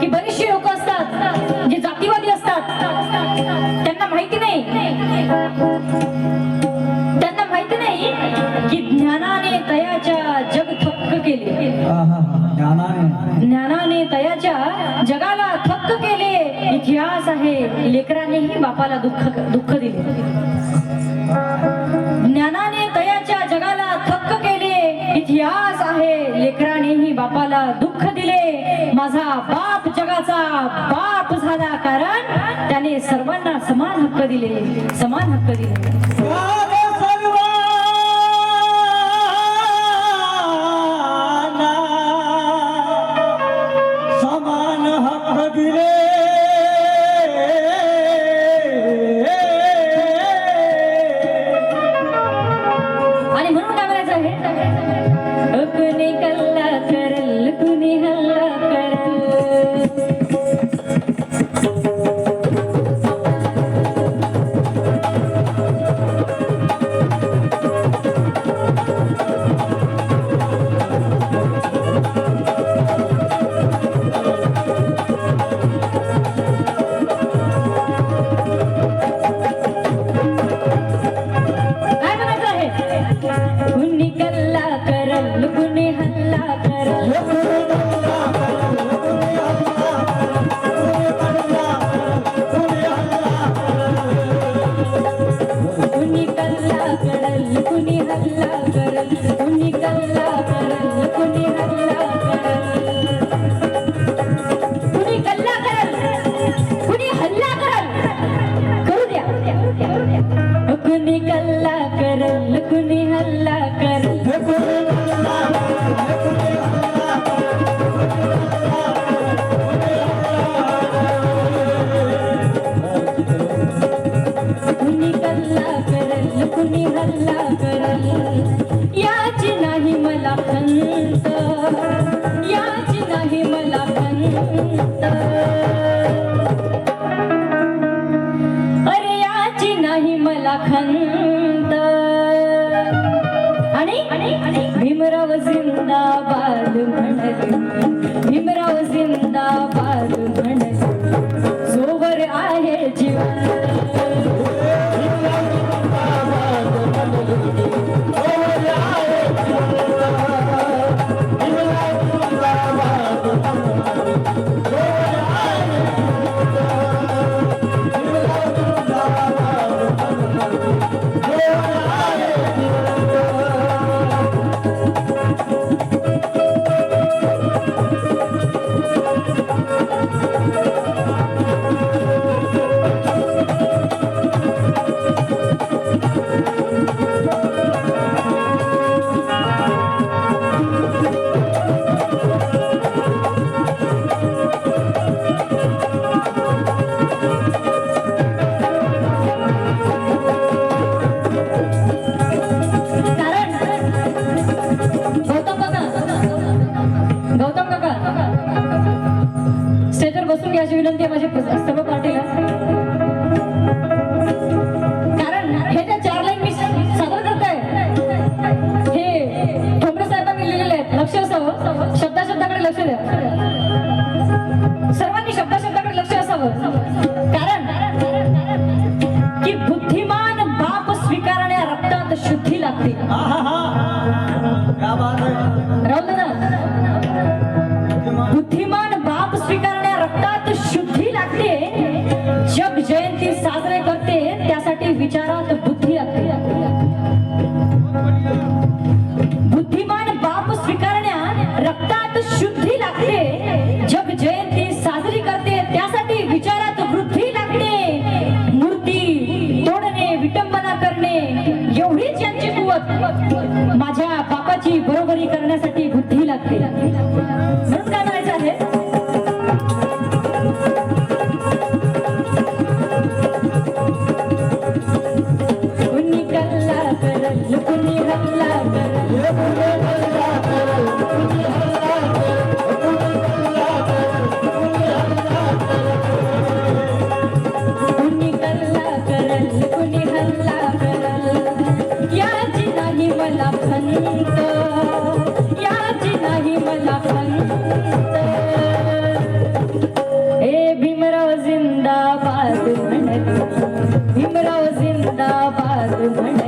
की बरेचसे लोक असतात जे जातीवादी असतात. त्यांना माहिती नाही. त्यांना माहिती नाही की ज्ञानाने तयाच्या जग थक्क केले. ज्ञानाने तयाच्या जगाला थक्क केले. इतिहास आहे. लेकरांनीही बापाला दुःख दुःख दिले. दुःख दिले. माझा बाप जगाचा बाप झाला. कारण त्याने सर्वांना समान हक्क दिले. समान हक्क दिले. ವಿಚಾರ அகமதாபாத் மண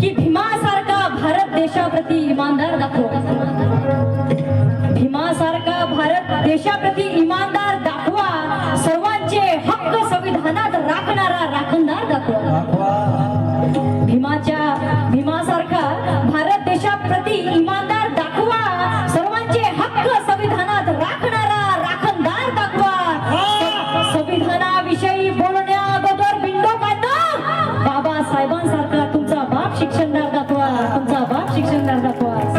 की भीमासारखा भारत देशाप्रती इमानदार दाखव. भीमासारखा भारत देशाप्रती दाखवा तुमचा आभार शिक्षणदार दाखवा.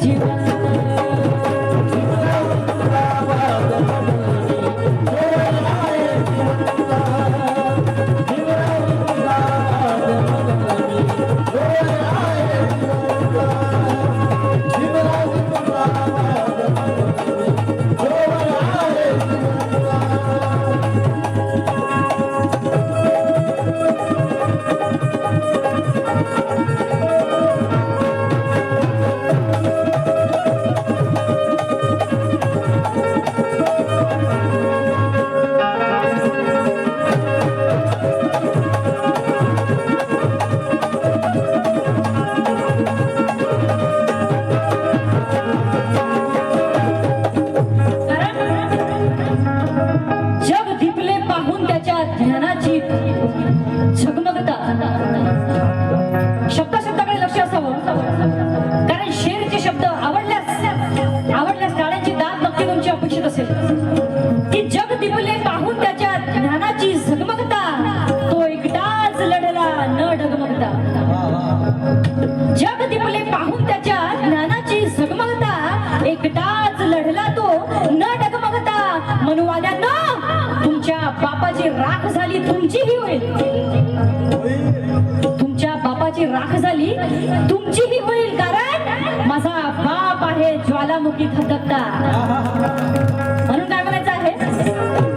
you. ज्वालामुखी खतकता म्हणून काय म्हणायचं आहे?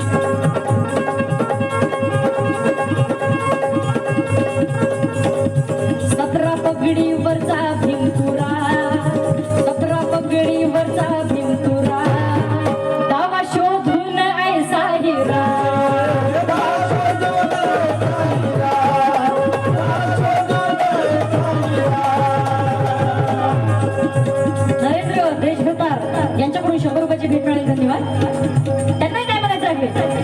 देशभ्रतार यांच्याकडून शंभर रुपयाची भेट मिळाली. धन्यवाद. त्यांनाही काय म्हणायचं आहे?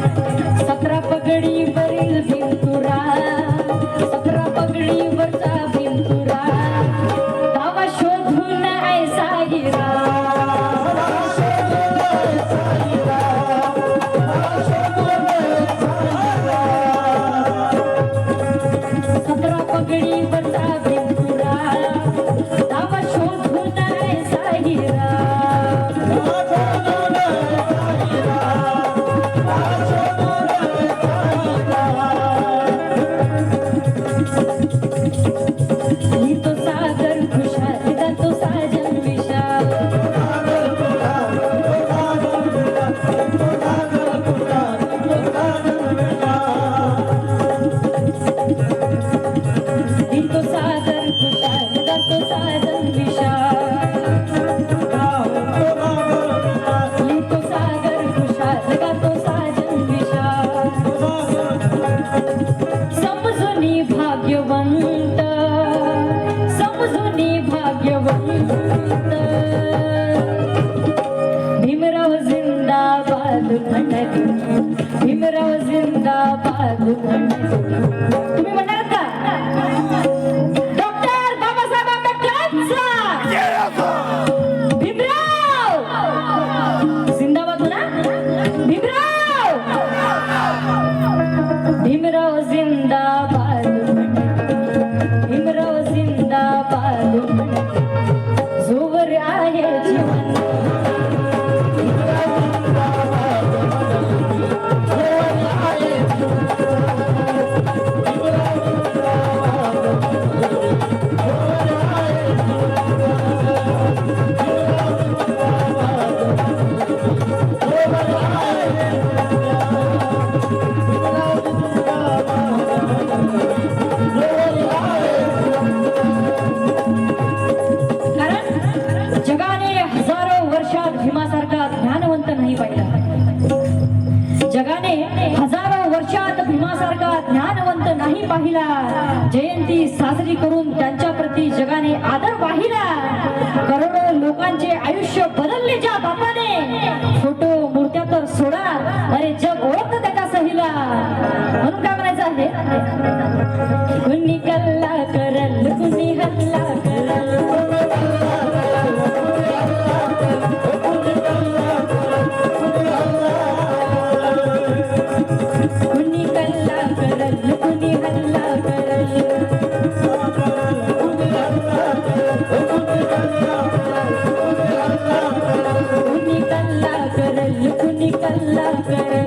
तर सोडणार अरे जग ओळख त्याच्या सहीला. म्हणून काय म्हणायचं आहे? कुणी कल्ला करल कुणी हल्ला Thank you.